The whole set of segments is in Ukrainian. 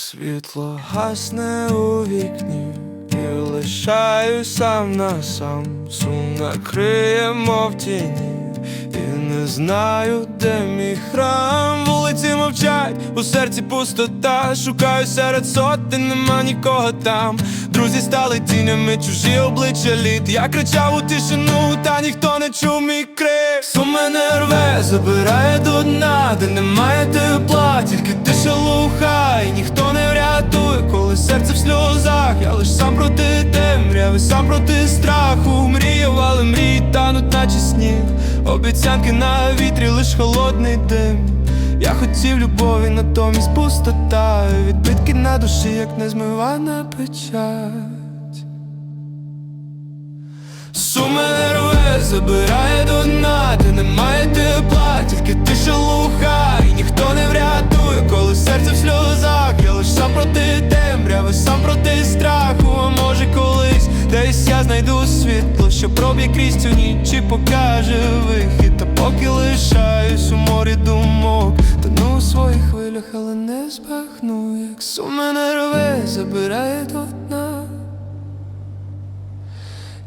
Світло гасне у вікні, і лишаюсь сам на сам, сум накриє, мов тіні, і не знаю, де мій храм. Вулиці мовчать, у серці пустота. Шукаю серед сотень, нема нікого там. Друзі стали тінями, чужі обличчя літ. Я кричав у тишину, та ніхто не чув мій крик. Сум мене рве, забирає до дна, де немає тепла, тільки тиша Я лиш сам проти темряви, сам проти страху. Мріяв, але мрії тануть, наче сніг. Обіцянки на вітрі, лиш холодний дим. Я хотів любові, натомість пустота Відбитки на душі, як незмивана печать Суми рве, забирає до дна, де немає світло, що проб'є крізь цю ніч і покаже вихід, та поки лишаюсь у морі думок, тону у своїх хвилях, але не збагну, як сум мене рве, забирає до дна.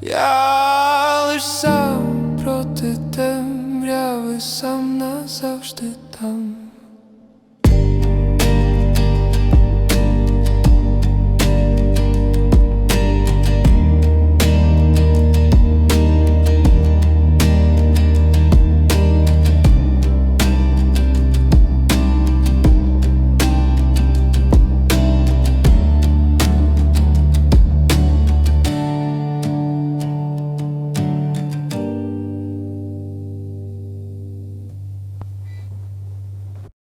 Я лиш сам проти темряви, сам назавжди там.